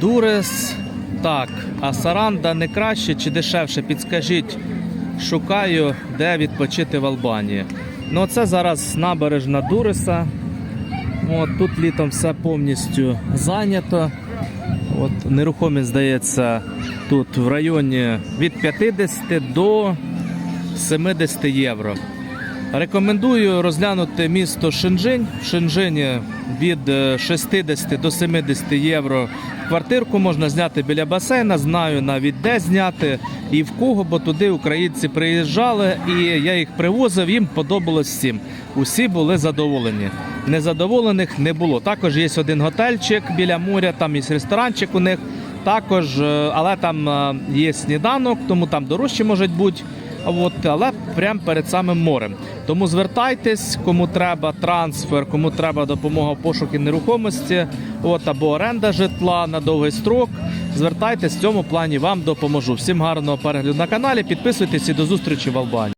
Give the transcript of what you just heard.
Дурес. Так, а Саранда не краще чи дешевше? Підскажіть, шукаю, де відпочити в Албанії. Ну, це зараз набережна Дуреса. От, тут літом все повністю зайнято. От, нерухомість, здається, тут в районі від 50 до 70 євро. Рекомендую розглянути місто Шенжинь. В Шенжині від е, 60 до 70 євро квартирку можна зняти біля басейна. Знаю навіть де зняти і в кого, бо туди українці приїжджали, і я їх привозив. Їм подобалось всім. Усі були задоволені. Незадоволених не було. Також є один готельчик біля моря, там є ресторанчик у них. Також, е, але там е, є сніданок, тому там дорожче можуть бути. От, але прямо перед самим морем. Тому звертайтесь, кому треба трансфер, кому треба допомога в пошуку нерухомості, от або оренда житла на довгий строк. Звертайтесь в цьому плані, вам допоможу. Всім гарного перегляду на каналі. Підписуйтесь і до зустрічі в Албанії.